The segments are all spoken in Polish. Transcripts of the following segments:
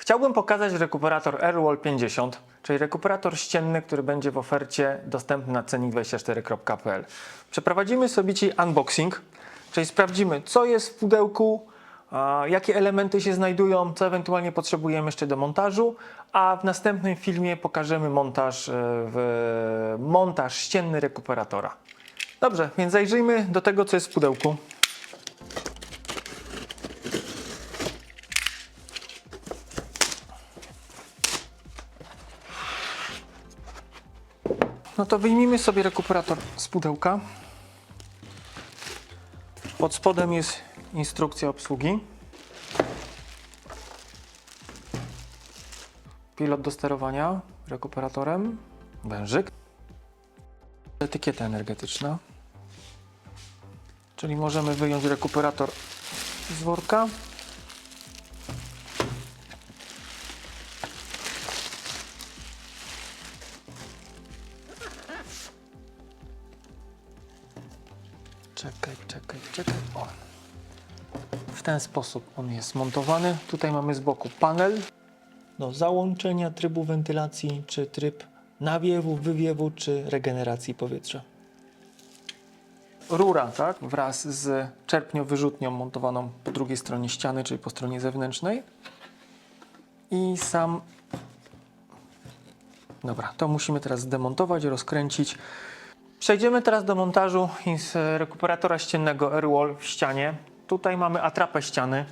Chciałbym pokazać rekuperator Airwall 50, czyli rekuperator ścienny, który będzie w ofercie dostępny na cenik24.pl. Przeprowadzimy sobie dzisiaj unboxing, czyli sprawdzimy co jest w pudełku, jakie elementy się znajdują, co ewentualnie potrzebujemy jeszcze do montażu, a w następnym filmie pokażemy montaż, e, w, montaż ścienny rekuperatora. Dobrze, więc zajrzyjmy do tego, co jest w pudełku. No to wyjmijmy sobie rekuperator z pudełka. Pod spodem jest instrukcja obsługi. Pilot do sterowania rekuperatorem, wężyk. Etykieta energetyczna. Czyli możemy wyjąć rekuperator z worka. Ten sposób on jest montowany. Tutaj mamy z boku panel do załączenia trybu wentylacji, czy tryb nawiewu, wywiewu, czy regeneracji powietrza. Rura, tak, wraz z czerpnio-wyrzutnią montowaną po drugiej stronie ściany, czyli po stronie zewnętrznej. I sam. Dobra, to musimy teraz zdemontować, rozkręcić. Przejdziemy teraz do montażu ins- rekuperatora ściennego Airwall w ścianie. Tutaj mamy atrapę ściany,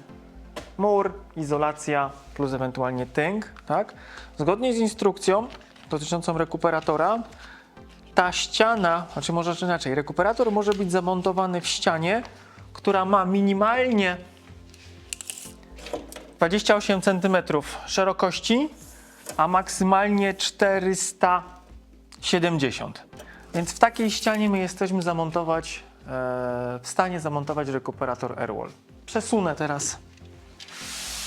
mur, izolacja plus ewentualnie tynk. Tak? Zgodnie z instrukcją dotyczącą rekuperatora, ta ściana, znaczy może inaczej, rekuperator może być zamontowany w ścianie, która ma minimalnie 28 cm szerokości, a maksymalnie 470 więc w takiej ścianie my jesteśmy zamontować, w stanie zamontować rekuperator Airwall. Przesunę teraz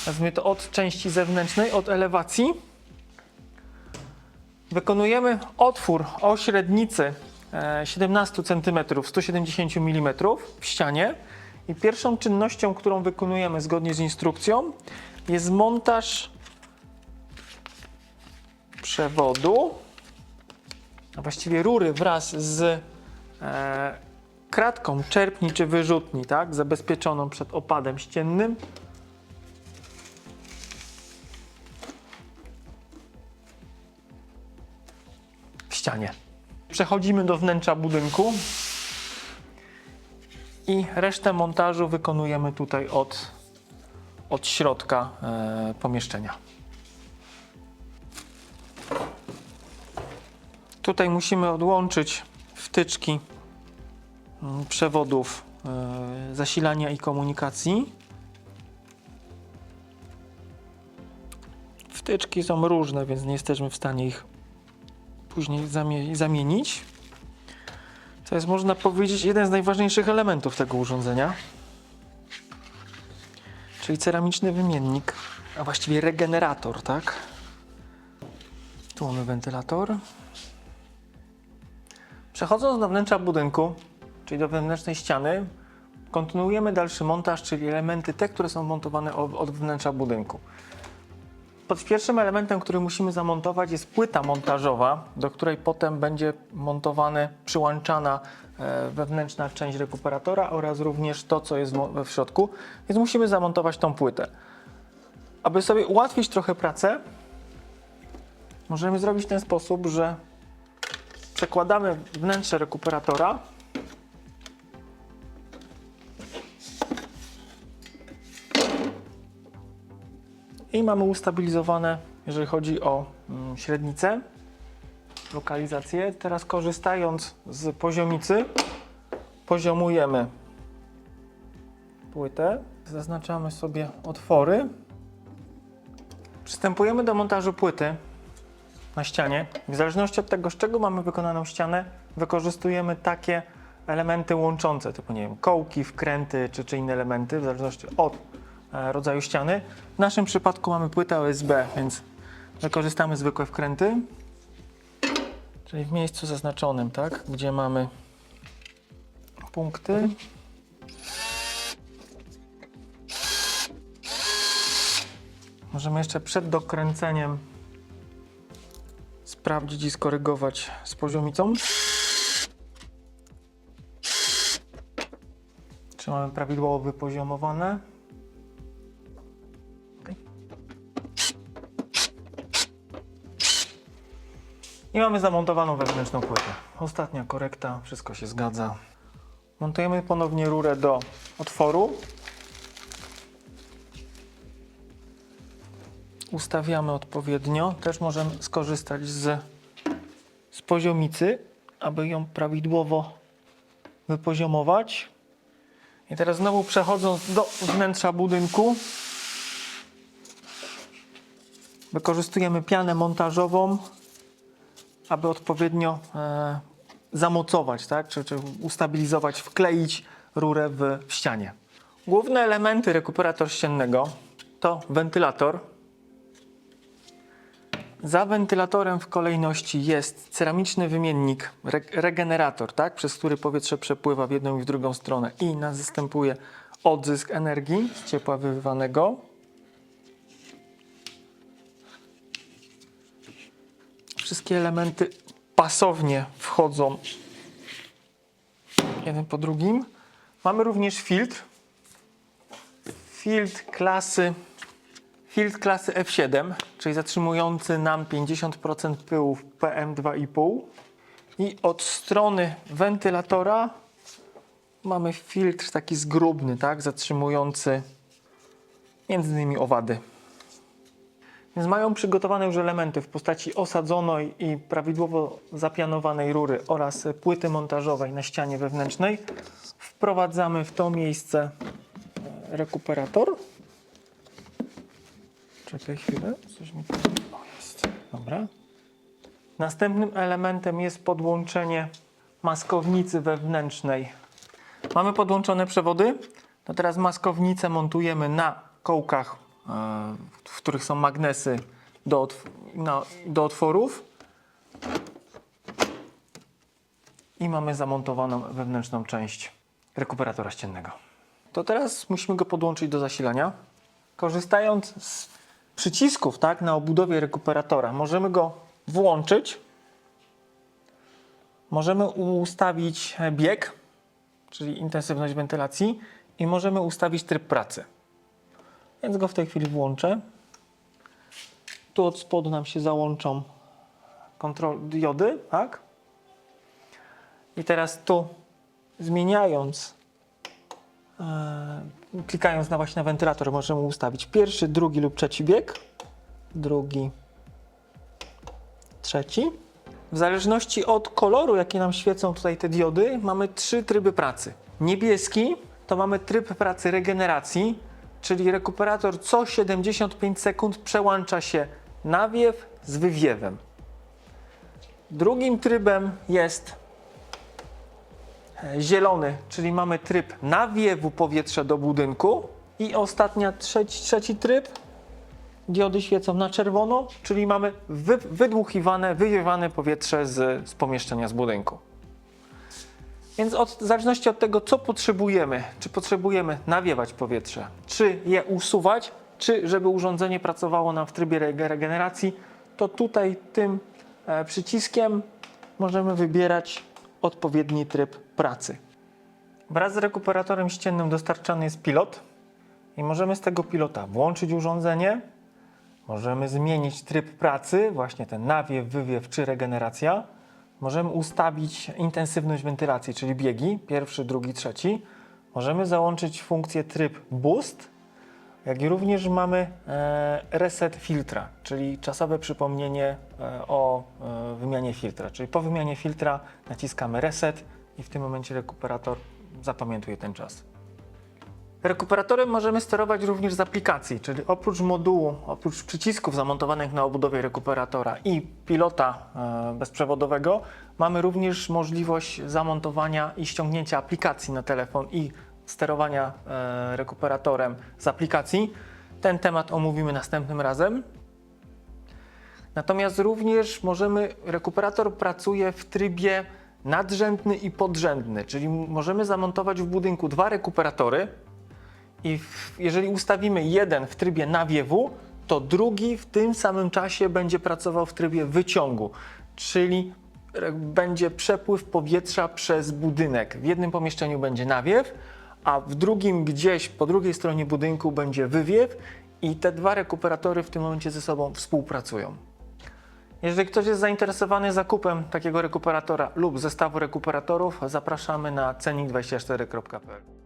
nazwijmy to od części zewnętrznej, od elewacji. Wykonujemy otwór o średnicy e, 17 cm, 170 mm w ścianie. I pierwszą czynnością, którą wykonujemy zgodnie z instrukcją, jest montaż przewodu a właściwie rury wraz z e, kratką czerpni czy wyrzutni, tak, zabezpieczoną przed opadem ściennym. W ścianie. Przechodzimy do wnętrza budynku i resztę montażu wykonujemy tutaj od, od środka e, pomieszczenia. Tutaj musimy odłączyć wtyczki przewodów e, zasilania i komunikacji. Wtyczki są różne, więc nie jesteśmy w stanie ich później zamie- zamienić. To jest, można powiedzieć, jeden z najważniejszych elementów tego urządzenia. Czyli ceramiczny wymiennik, a właściwie regenerator, tak? Tu mamy wentylator. Przechodząc do wnętrza budynku, czyli do wewnętrznej ściany, kontynuujemy dalszy montaż, czyli elementy te, które są montowane od wnętrza budynku. Pod pierwszym elementem, który musimy zamontować jest płyta montażowa, do której potem będzie montowane, przyłączana e, wewnętrzna część rekuperatora oraz również to, co jest w środku, więc musimy zamontować tą płytę. Aby sobie ułatwić trochę pracę, możemy zrobić w ten sposób, że przekładamy wnętrze rekuperatora. I mamy ustabilizowane, jeżeli chodzi o mm, średnicę, lokalizację. Teraz korzystając z poziomicy, poziomujemy płytę. Zaznaczamy sobie otwory. Przystępujemy do montażu płyty na ścianie. W zależności od tego, z czego mamy wykonaną ścianę, wykorzystujemy takie elementy łączące, typu nie wiem, kołki, wkręty czy, czy inne elementy, w zależności od rodzaju ściany. W naszym przypadku mamy płytę OSB, więc wykorzystamy zwykłe wkręty, czyli w miejscu zaznaczonym, tak, gdzie mamy punkty. Możemy jeszcze przed dokręceniem sprawdzić i skorygować z poziomicą. Czy mamy prawidłowo wypoziomowane? I mamy zamontowaną wewnętrzną płytę. Ostatnia korekta, wszystko się zgadza. Montujemy ponownie rurę do otworu. Ustawiamy odpowiednio. Też możemy skorzystać z, z poziomicy, aby ją prawidłowo wypoziomować. I teraz znowu przechodząc do wnętrza budynku, wykorzystujemy pianę montażową, aby odpowiednio e, zamocować, tak? czy, czy ustabilizować, wkleić rurę w, w ścianie. Główne elementy rekuperator ściennego to wentylator. Za wentylatorem w kolejności jest ceramiczny wymiennik, re, regenerator, tak? przez który powietrze przepływa w jedną i w drugą stronę i następuje odzysk energii z ciepła wywywanego. Wszystkie elementy pasownie wchodzą jeden po drugim. Mamy również filtr. Filtr klasy, filtr klasy F7, czyli zatrzymujący nam 50% pyłów PM2,5. I od strony wentylatora mamy filtr taki zgrubny, tak, zatrzymujący między innymi owady. Więc mają przygotowane już elementy w postaci osadzonej i prawidłowo zapianowanej rury oraz płyty montażowej na ścianie wewnętrznej. Wprowadzamy w to miejsce e, rekuperator. Czekaj chwilę, coś mi... O, jest. Dobra. Następnym elementem jest podłączenie maskownicy wewnętrznej. Mamy podłączone przewody. To teraz maskownicę montujemy na kołkach w których są magnesy do, otw- na, do otworów. I mamy zamontowaną wewnętrzną część rekuperatora ściennego. To teraz musimy go podłączyć do zasilania. Korzystając z przycisków tak, na obudowie rekuperatora, możemy go włączyć. Możemy ustawić bieg, czyli intensywność wentylacji, i możemy ustawić tryb pracy. Więc go w tej chwili włączę. Tu od spodu nam się załączą kontrol diody, tak? I teraz tu zmieniając, e, klikając na właśnie na wentylator, możemy ustawić pierwszy, drugi lub trzeci bieg. Drugi, trzeci. W zależności od koloru, jakie nam świecą tutaj te diody, mamy trzy tryby pracy. Niebieski to mamy tryb pracy regeneracji, czyli rekuperator co 75 sekund przełącza się nawiew z wywiewem. Drugim trybem jest e, zielony, czyli mamy tryb nawiewu powietrza do budynku i ostatnia trzeci, trzeci tryb diody świecą na czerwono, czyli mamy wy, wywiewane powietrze z, z pomieszczenia, z budynku. Więc od, w zależności od tego, co potrzebujemy, czy potrzebujemy nawiewać powietrze, czy je usuwać, czy żeby urządzenie pracowało nam w trybie rege- regeneracji, to tutaj tym e, przyciskiem możemy wybierać odpowiedni tryb pracy. Wraz z rekuperatorem ściennym dostarczany jest pilot i możemy z tego pilota włączyć urządzenie, możemy zmienić tryb pracy, właśnie ten nawiew, wywiew czy regeneracja. Możemy ustawić intensywność wentylacji, czyli biegi, pierwszy, drugi, trzeci. Możemy załączyć funkcję tryb boost, jak i również mamy e, reset filtra, czyli czasowe przypomnienie e, o e, wymianie filtra. Czyli po wymianie filtra naciskamy reset i w tym momencie rekuperator zapamiętuje ten czas. Rekuperatorem możemy sterować również z aplikacji, czyli oprócz modułu, oprócz przycisków zamontowanych na obudowie rekuperatora i pilota e, bezprzewodowego, mamy również możliwość zamontowania i ściągnięcia aplikacji na telefon i sterowania e, rekuperatorem z aplikacji. Ten temat omówimy następnym razem. Natomiast również możemy, rekuperator pracuje w trybie nadrzędny i podrzędny, czyli możemy zamontować w budynku dwa rekuperatory, i w, jeżeli ustawimy jeden w trybie nawiewu, to drugi w tym samym czasie będzie pracował w trybie wyciągu, czyli re- będzie przepływ powietrza przez budynek. W jednym pomieszczeniu będzie nawiew, a w drugim gdzieś po drugiej stronie budynku będzie wywiew i te dwa rekuperatory w tym momencie ze sobą współpracują. Jeżeli ktoś jest zainteresowany zakupem takiego rekuperatora lub zestawu rekuperatorów, zapraszamy na cenik24.pl.